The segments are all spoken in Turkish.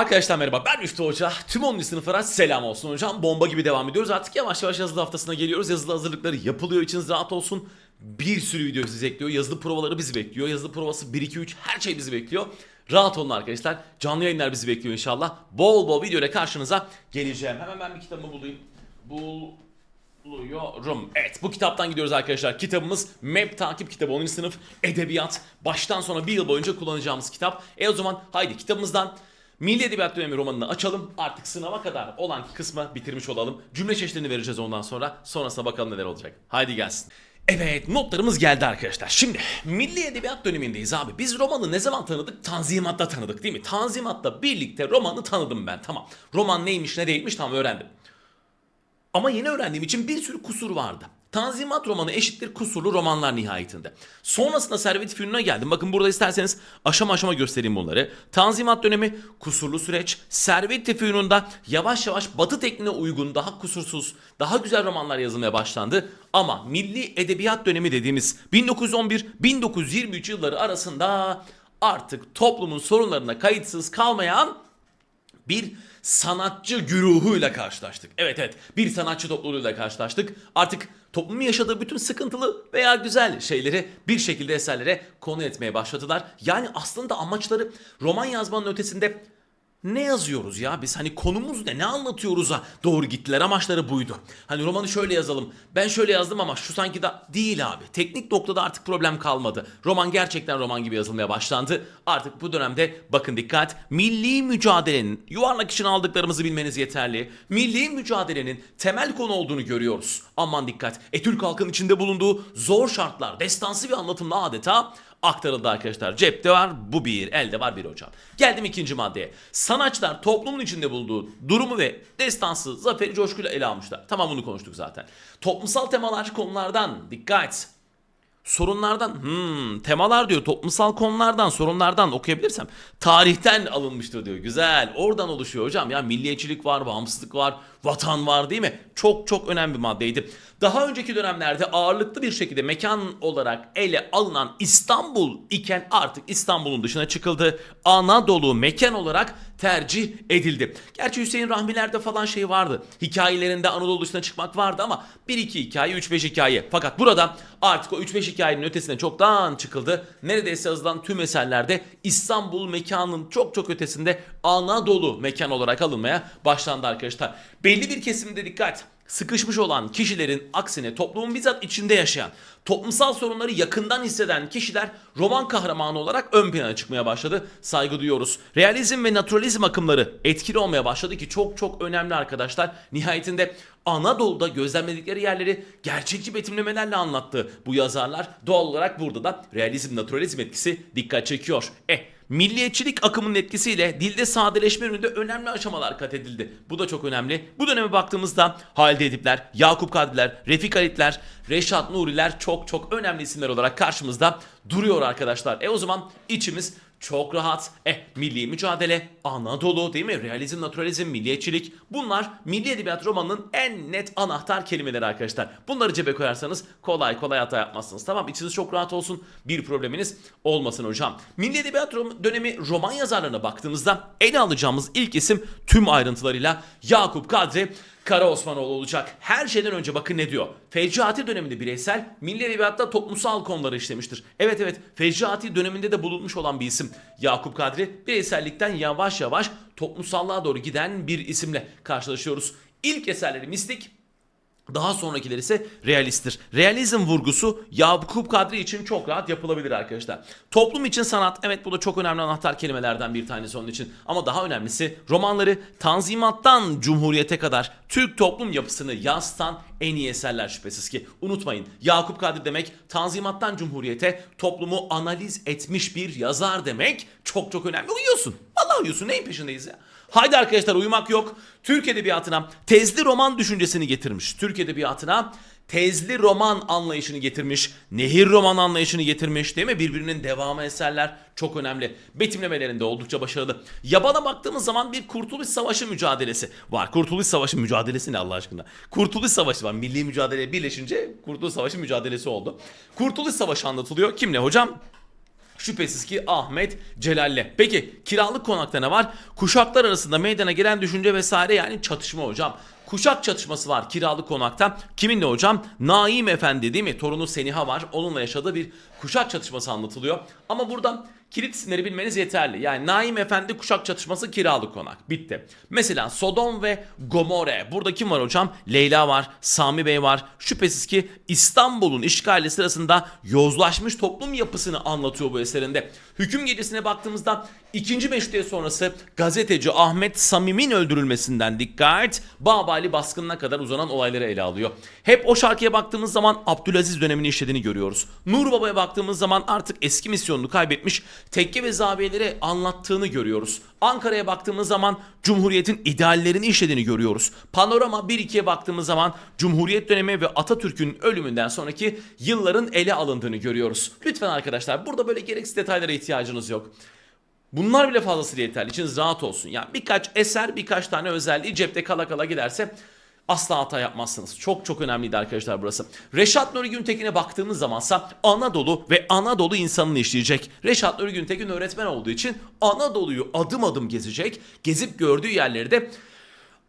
Arkadaşlar merhaba ben Müftü Hoca. Tüm 10. sınıflara selam olsun hocam. Bomba gibi devam ediyoruz. Artık yavaş yavaş yazılı haftasına geliyoruz. Yazılı hazırlıkları yapılıyor. İçiniz rahat olsun. Bir sürü video sizi bekliyor. Yazılı provaları bizi bekliyor. Yazılı provası 1-2-3 her şey bizi bekliyor. Rahat olun arkadaşlar. Canlı yayınlar bizi bekliyor inşallah. Bol bol video karşınıza geleceğim. Hemen ben bir kitabımı bulayım. Bul buluyorum. Evet bu kitaptan gidiyoruz arkadaşlar. Kitabımız MEP takip kitabı 10. sınıf edebiyat. Baştan sona bir yıl boyunca kullanacağımız kitap. E o zaman haydi kitabımızdan Milli Edebiyat Dönemi romanını açalım. Artık sınava kadar olan kısmı bitirmiş olalım. Cümle çeşitlerini vereceğiz ondan sonra. Sonrasına bakalım neler olacak. Haydi gelsin. Evet notlarımız geldi arkadaşlar. Şimdi Milli Edebiyat dönemindeyiz abi. Biz romanı ne zaman tanıdık? Tanzimat'ta tanıdık değil mi? Tanzimat'la birlikte romanı tanıdım ben tamam. Roman neymiş ne değilmiş tamam öğrendim. Ama yeni öğrendiğim için bir sürü kusur vardı. Tanzimat romanı eşittir kusurlu romanlar nihayetinde. Sonrasında Servet Fünun'a geldim. Bakın burada isterseniz aşama aşama göstereyim bunları. Tanzimat dönemi kusurlu süreç. Servet Fünun'da yavaş yavaş batı tekniğine uygun daha kusursuz, daha güzel romanlar yazılmaya başlandı. Ama milli edebiyat dönemi dediğimiz 1911-1923 yılları arasında artık toplumun sorunlarına kayıtsız kalmayan bir sanatçı güruhuyla karşılaştık. Evet evet bir sanatçı topluluğuyla karşılaştık. Artık toplumun yaşadığı bütün sıkıntılı veya güzel şeyleri bir şekilde eserlere konu etmeye başladılar. Yani aslında amaçları roman yazmanın ötesinde ne yazıyoruz ya biz hani konumuz ne ne anlatıyoruz'a doğru gittiler amaçları buydu. Hani romanı şöyle yazalım ben şöyle yazdım ama şu sanki da değil abi. Teknik noktada artık problem kalmadı. Roman gerçekten roman gibi yazılmaya başlandı. Artık bu dönemde bakın dikkat milli mücadelenin yuvarlak için aldıklarımızı bilmeniz yeterli. Milli mücadelenin temel konu olduğunu görüyoruz. Aman dikkat. E Türk halkının içinde bulunduğu zor şartlar destansı bir anlatımla adeta aktarıldı arkadaşlar. Cepte var bu bir, elde var bir hocam. Geldim ikinci maddeye. Sanatçılar toplumun içinde bulduğu durumu ve destansı zaferi coşkuyla ele almışlar. Tamam bunu konuştuk zaten. Toplumsal temalar konulardan dikkat. Sorunlardan, hmm, temalar diyor toplumsal konulardan, sorunlardan okuyabilirsem tarihten alınmıştır diyor. Güzel. Oradan oluşuyor hocam. Ya milliyetçilik var, bağımsızlık var, vatan var değil mi? Çok çok önemli bir maddeydi. Daha önceki dönemlerde ağırlıklı bir şekilde mekan olarak ele alınan İstanbul iken artık İstanbul'un dışına çıkıldı. Anadolu mekan olarak tercih edildi. Gerçi Hüseyin Rahmiler'de falan şey vardı. Hikayelerinde Anadolu dışına çıkmak vardı ama 1-2 hikaye, 3-5 hikaye. Fakat burada artık o 3-5 hikayenin ötesine çoktan çıkıldı. Neredeyse yazılan tüm eserlerde İstanbul mekanın çok çok ötesinde Anadolu mekan olarak alınmaya başlandı arkadaşlar. Belli bir kesimde dikkat sıkışmış olan kişilerin aksine toplumun bizzat içinde yaşayan, toplumsal sorunları yakından hisseden kişiler roman kahramanı olarak ön plana çıkmaya başladı. Saygı duyuyoruz. Realizm ve naturalizm akımları etkili olmaya başladı ki çok çok önemli arkadaşlar. Nihayetinde Anadolu'da gözlemledikleri yerleri gerçekçi betimlemelerle anlattı bu yazarlar. Doğal olarak burada da realizm naturalizm etkisi dikkat çekiyor. Eh Milliyetçilik akımının etkisiyle dilde sadeleşme yönünde önemli aşamalar kat edildi. Bu da çok önemli. Bu döneme baktığımızda Halide Edipler, Yakup Kadriler, Refik Halitler, Reşat Nuriler çok çok önemli isimler olarak karşımızda duruyor arkadaşlar. E o zaman içimiz çok rahat. Eh milli mücadele, Anadolu değil mi? Realizm, naturalizm, milliyetçilik. Bunlar milli edebiyat romanının en net anahtar kelimeleri arkadaşlar. Bunları cebe koyarsanız kolay kolay hata yapmazsınız. Tamam içiniz çok rahat olsun. Bir probleminiz olmasın hocam. Milli edebiyat dönemi roman yazarlarına baktığımızda ele alacağımız ilk isim tüm ayrıntılarıyla Yakup Kadri Kara Osmanoğlu olacak. Her şeyden önce bakın ne diyor. Fecaati döneminde bireysel, milli edebiyatta toplumsal konuları işlemiştir. Evet evet Fecaati döneminde de bulunmuş olan bir isim. Yakup Kadri bireysellikten yavaş yavaş toplumsallığa doğru giden bir isimle karşılaşıyoruz. İlk eserleri mistik, daha sonrakiler ise realisttir. Realizm vurgusu Yakup Kadri için çok rahat yapılabilir arkadaşlar. Toplum için sanat evet bu da çok önemli anahtar kelimelerden bir tanesi onun için. Ama daha önemlisi romanları Tanzimat'tan Cumhuriyete kadar Türk toplum yapısını yansıtan en iyi eserler şüphesiz ki. Unutmayın Yakup Kadri demek Tanzimat'tan Cumhuriyete toplumu analiz etmiş bir yazar demek. Çok çok önemli. Uyuyorsun. Vallahi uyuyorsun. Neyin peşindeyiz ya? Haydi arkadaşlar uyumak yok. Türk Edebiyatı'na tezli roman düşüncesini getirmiş. Türk Edebiyatı'na tezli roman anlayışını getirmiş. Nehir roman anlayışını getirmiş değil mi? Birbirinin devamı eserler çok önemli. Betimlemelerinde oldukça başarılı. Yabana baktığımız zaman bir Kurtuluş Savaşı mücadelesi var. Kurtuluş Savaşı mücadelesi ne Allah aşkına? Kurtuluş Savaşı var. Milli mücadele birleşince Kurtuluş Savaşı mücadelesi oldu. Kurtuluş Savaşı anlatılıyor. Kimle hocam? Şüphesiz ki Ahmet Celal'le. Peki kiralık konakta ne var? Kuşaklar arasında meydana gelen düşünce vesaire yani çatışma hocam. Kuşak çatışması var kiralık konakta. Kiminle hocam? Naim Efendi değil mi? Torunu Seniha var. Onunla yaşadığı bir kuşak çatışması anlatılıyor. Ama burada kilit isimleri bilmeniz yeterli. Yani Naim Efendi kuşak çatışması kiralık konak. Bitti. Mesela Sodom ve Gomorre. Burada kim var hocam? Leyla var, Sami Bey var. Şüphesiz ki İstanbul'un işgali sırasında yozlaşmış toplum yapısını anlatıyor bu eserinde. Hüküm gecesine baktığımızda ikinci meşrutiyet sonrası gazeteci Ahmet Samim'in öldürülmesinden dikkat Babali baskınına kadar uzanan olayları ele alıyor. Hep o şarkıya baktığımız zaman Abdülaziz dönemini işlediğini görüyoruz. Nur Baba'ya baktığımız zaman artık eski misyonunu kaybetmiş tekke ve zaviyeleri anlattığını görüyoruz. Ankara'ya baktığımız zaman Cumhuriyet'in ideallerini işlediğini görüyoruz. Panorama 1-2'ye baktığımız zaman Cumhuriyet dönemi ve Atatürk'ün ölümünden sonraki yılların ele alındığını görüyoruz. Lütfen arkadaşlar burada böyle gereksiz detaylara ihtiyacınız yok. Bunlar bile fazlasıyla yeterli. İçiniz rahat olsun. Yani birkaç eser, birkaç tane özelliği cepte kala kala giderse asla hata yapmazsınız. Çok çok önemliydi arkadaşlar burası. Reşat Nuri Güntekin'e baktığımız zamansa Anadolu ve Anadolu insanını işleyecek. Reşat Nuri Güntekin öğretmen olduğu için Anadolu'yu adım adım gezecek. Gezip gördüğü yerleri de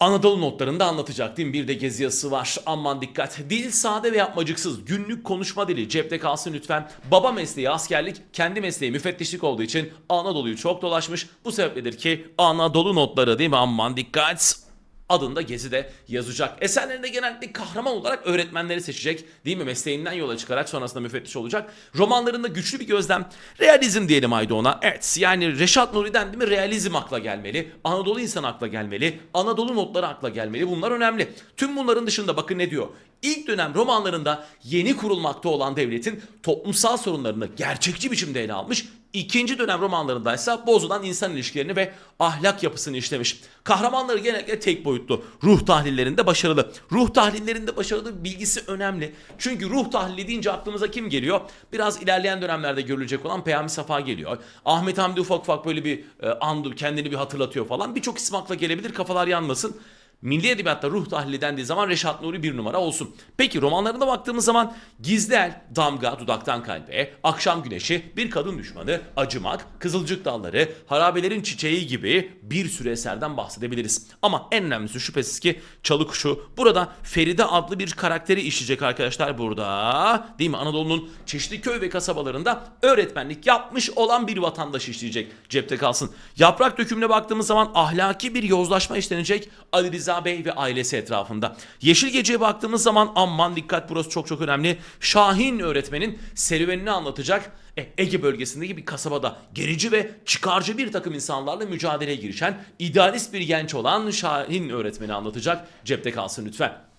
Anadolu notlarında anlatacak değil mi? Bir de gezi yazısı var. Aman dikkat. Dil sade ve yapmacıksız. Günlük konuşma dili cepte kalsın lütfen. Baba mesleği askerlik, kendi mesleği müfettişlik olduğu için Anadolu'yu çok dolaşmış. Bu sebepledir ki Anadolu notları değil mi? Aman dikkat adında Gezi de yazacak. Eserlerinde genellikle kahraman olarak öğretmenleri seçecek. Değil mi? Mesleğinden yola çıkarak sonrasında müfettiş olacak. Romanlarında güçlü bir gözlem. Realizm diyelim haydi ona. Evet yani Reşat Nuri'den değil mi? Realizm akla gelmeli. Anadolu insanı akla gelmeli. Anadolu notları akla gelmeli. Bunlar önemli. Tüm bunların dışında bakın ne diyor. İlk dönem romanlarında yeni kurulmakta olan devletin toplumsal sorunlarını gerçekçi biçimde ele almış. İkinci dönem romanlarındaysa bozulan insan ilişkilerini ve ahlak yapısını işlemiş. Kahramanları genellikle tek boyutlu. Ruh tahlillerinde başarılı. Ruh tahlillerinde başarılı bilgisi önemli. Çünkü ruh tahlili deyince aklımıza kim geliyor? Biraz ilerleyen dönemlerde görülecek olan Peyami Safa geliyor. Ahmet Hamdi ufak ufak böyle bir e, andı, kendini bir hatırlatıyor falan. Birçok isim akla gelebilir kafalar yanmasın. Milli Edebiyat'ta ruh tahlili dendiği zaman Reşat Nuri bir numara olsun. Peki romanlarına baktığımız zaman Gizli Damga, Dudaktan Kalbe, Akşam Güneşi, Bir Kadın Düşmanı, Acımak, Kızılcık Dalları, Harabelerin Çiçeği gibi bir sürü eserden bahsedebiliriz. Ama en önemlisi şüphesiz ki Çalı Kuşu. Burada Feride adlı bir karakteri işleyecek arkadaşlar burada. Değil mi? Anadolu'nun çeşitli köy ve kasabalarında öğretmenlik yapmış olan bir vatandaş işleyecek. Cepte kalsın. Yaprak dökümüne baktığımız zaman ahlaki bir yozlaşma işlenecek. Ali Rıza Bey ve ailesi etrafında. Yeşil Gece'ye baktığımız zaman aman dikkat burası çok çok önemli. Şahin öğretmenin serüvenini anlatacak. E, Ege bölgesindeki bir kasabada gerici ve çıkarcı bir takım insanlarla mücadeleye girişen idealist bir genç olan Şahin öğretmeni anlatacak. Cepte kalsın lütfen.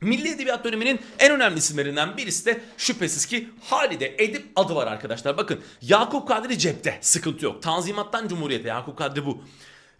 Milli Edebiyat döneminin en önemli isimlerinden birisi de şüphesiz ki Halide Edip adı var arkadaşlar. Bakın Yakup Kadri cepte sıkıntı yok. Tanzimattan Cumhuriyete Yakup Kadri bu.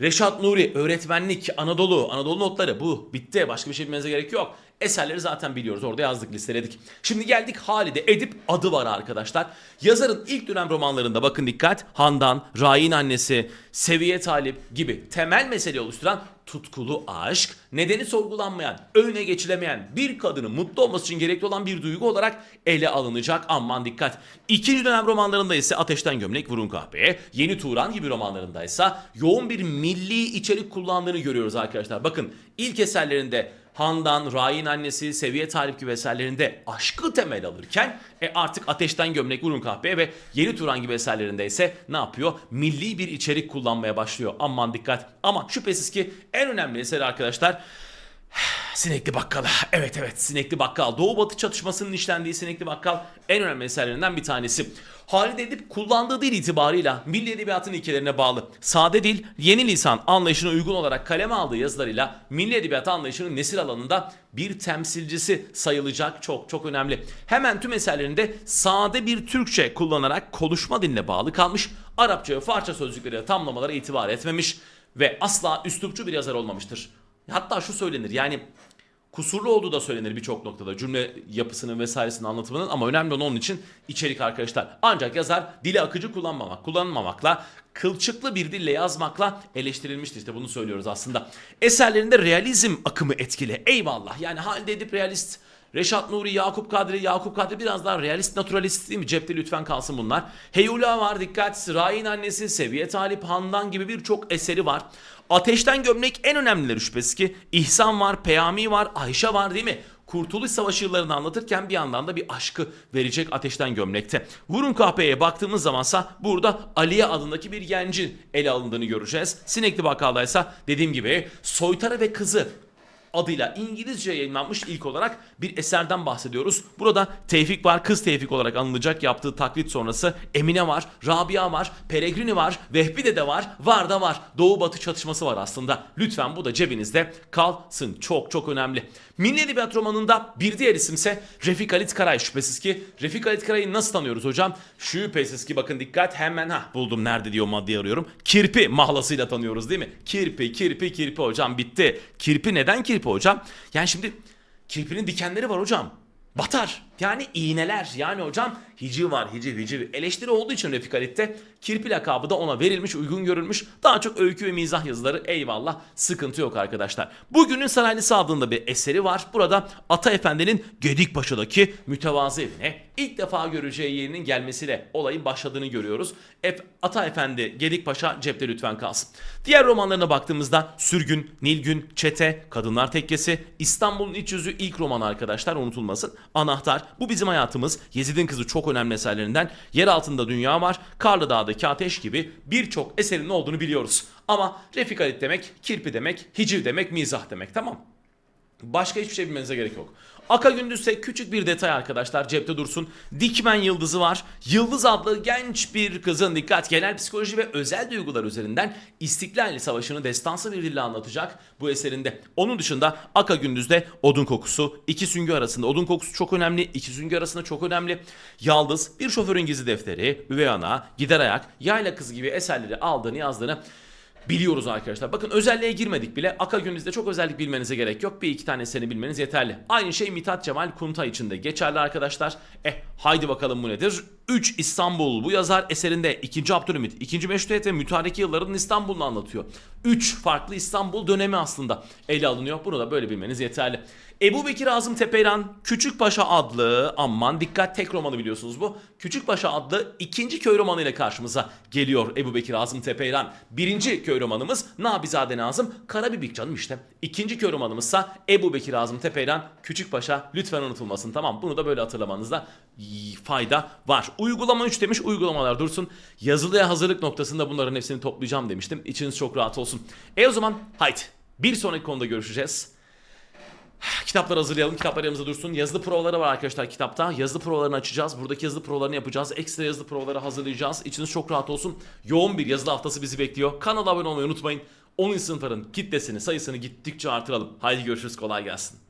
Reşat Nuri, öğretmenlik, Anadolu, Anadolu notları bu. Bitti. Başka bir şey bilmenize gerek yok. Eserleri zaten biliyoruz. Orada yazdık, listeledik. Şimdi geldik Halide Edip adı var arkadaşlar. Yazarın ilk dönem romanlarında bakın dikkat. Handan, Rain annesi, Seviye Talip gibi temel mesele oluşturan tutkulu aşk, nedeni sorgulanmayan, önüne geçilemeyen bir kadının mutlu olması için gerekli olan bir duygu olarak ele alınacak. Aman dikkat. İkinci dönem romanlarında ise Ateşten Gömlek, Vurun Kahpeye, Yeni Turan gibi romanlarında ise yoğun bir milli içerik kullandığını görüyoruz arkadaşlar. Bakın ilk eserlerinde Handan, Rain annesi, Seviye Talip gibi eserlerinde aşkı temel alırken e artık Ateşten Gömlek, Vurun Kahpeye ve Yeni Turan gibi eserlerinde ise ne yapıyor? Milli bir içerik kullanmaya başlıyor. Aman dikkat. Ama şüphesiz ki en önemli eser arkadaşlar Sinekli Bakkal. Evet evet Sinekli Bakkal. Doğu Batı çatışmasının işlendiği Sinekli Bakkal en önemli eserlerinden bir tanesi. Halide Edip kullandığı dil itibarıyla milli edebiyatın ilkelerine bağlı. Sade dil, yeni lisan anlayışına uygun olarak kaleme aldığı yazılarıyla milli edebiyat anlayışının nesil alanında bir temsilcisi sayılacak çok çok önemli. Hemen tüm eserlerinde sade bir Türkçe kullanarak konuşma diline bağlı kalmış. Arapça ve Farsça sözcükleri tamlamalara itibar etmemiş ve asla üslupçu bir yazar olmamıştır. Hatta şu söylenir yani kusurlu olduğu da söylenir birçok noktada cümle yapısının vesairesinin anlatımının ama önemli olan onun için içerik arkadaşlar. Ancak yazar dili akıcı kullanmamak, kullanmamakla kılçıklı bir dille yazmakla eleştirilmiştir. İşte bunu söylüyoruz aslında. Eserlerinde realizm akımı etkili. Eyvallah. Yani halde edip realist Reşat Nuri, Yakup Kadri, Yakup Kadri biraz daha realist, naturalist değil mi? Cepte lütfen kalsın bunlar. Heyula var, dikkat. Ray'in annesi, Seviye Talip, Handan gibi birçok eseri var. Ateşten Gömlek en önemlileri şüphesiz ki. İhsan var, Peyami var, Ayşe var değil mi? Kurtuluş Savaşı yıllarını anlatırken bir yandan da bir aşkı verecek ateşten gömlekte. Vurun kahpeye baktığımız zamansa burada Aliye adındaki bir gencin ele alındığını göreceğiz. Sinekli Bakkal'daysa dediğim gibi Soytara ve Kızı adıyla İngilizce yayınlanmış ilk olarak bir eserden bahsediyoruz. Burada Tevfik var, kız Tevfik olarak anılacak yaptığı taklit sonrası Emine var, Rabia var, Peregrini var, Vehbi de de var, var da var. Doğu batı çatışması var aslında. Lütfen bu da cebinizde kalsın. Çok çok önemli. Milli Edebiyat romanında bir diğer isimse Refik Halit Karay şüphesiz ki. Refik Halit Karay'ı nasıl tanıyoruz hocam? Şüphesiz ki bakın dikkat hemen ha buldum nerede diyor maddeyi arıyorum. Kirpi mahlasıyla tanıyoruz değil mi? Kirpi, kirpi, kirpi hocam bitti. Kirpi neden kirpi hocam? Yani şimdi kirpinin dikenleri var hocam. Batar. Yani iğneler. Yani hocam hiciv var hiciv hiciv. Eleştiri olduğu için Refik Halit'te kirpi lakabı da ona verilmiş uygun görülmüş. Daha çok öykü ve mizah yazıları eyvallah sıkıntı yok arkadaşlar. Bugünün Saraylısı adında bir eseri var. Burada Ata Efendi'nin Gedikpaşa'daki mütevazı evine ilk defa göreceği yerinin gelmesiyle olayın başladığını görüyoruz. Ef Ata Efendi Gedikpaşa cepte lütfen kalsın. Diğer romanlarına baktığımızda Sürgün, Nilgün, Çete, Kadınlar Tekkesi, İstanbul'un İç Yüzü ilk romanı arkadaşlar unutulmasın. Anahtar, bu bizim hayatımız. Yezid'in Kızı çok önemli eserlerinden. Yer altında dünya var. Karlı Dağ'daki ateş gibi birçok eserin olduğunu biliyoruz. Ama Refik Halit demek, kirpi demek, hiciv demek, mizah demek tamam. Başka hiçbir şey bilmenize gerek yok. Aka Gündüz'se küçük bir detay arkadaşlar cepte dursun. Dikmen Yıldızı var. Yıldız adlı genç bir kızın dikkat genel psikoloji ve özel duygular üzerinden İstiklal Savaşı'nı destansı bir dille anlatacak bu eserinde. Onun dışında Aka Gündüz'de odun kokusu, iki süngü arasında odun kokusu çok önemli, iki süngü arasında çok önemli. Yaldız, bir şoförün gizli defteri, üvey ana, gider ayak, yayla kızı gibi eserleri aldığını yazdığını Biliyoruz arkadaşlar. Bakın özelliğe girmedik bile. Aka Gündüz'de çok özellik bilmenize gerek yok. Bir iki tanesini bilmeniz yeterli. Aynı şey Mithat Cemal Kunta için de geçerli arkadaşlar. Eh haydi bakalım bu nedir? 3 İstanbul bu yazar eserinde 2. Abdülhamit, 2. Meşrutiyet ve mütareke yıllarının İstanbul'unu anlatıyor. 3 farklı İstanbul dönemi aslında ele alınıyor. Bunu da böyle bilmeniz yeterli. Ebu Bekir Azım Tepeyran Küçükpaşa adlı aman dikkat tek romanı biliyorsunuz bu. Küçükpaşa adlı ikinci köy romanı ile karşımıza geliyor Ebu Bekir Azım Tepeyran. Birinci köy romanımız Nabizade Nazım Karabibik canım işte. İkinci köy romanımızsa Ebu Bekir Azım Tepeyran Küçükpaşa lütfen unutulmasın tamam bunu da böyle hatırlamanızda fayda var. Uygulama 3 demiş uygulamalar dursun. Yazılıya hazırlık noktasında bunların hepsini toplayacağım demiştim. İçiniz çok rahat olsun. E o zaman haydi bir sonraki konuda görüşeceğiz. Kitaplar hazırlayalım. Kitaplar yanımızda dursun. Yazılı provaları var arkadaşlar kitapta. Yazılı provalarını açacağız. Buradaki yazılı provalarını yapacağız. Ekstra yazılı provaları hazırlayacağız. İçiniz çok rahat olsun. Yoğun bir yazılı haftası bizi bekliyor. Kanala abone olmayı unutmayın. 10. sınıfların kitlesini, sayısını gittikçe artıralım. Haydi görüşürüz. Kolay gelsin.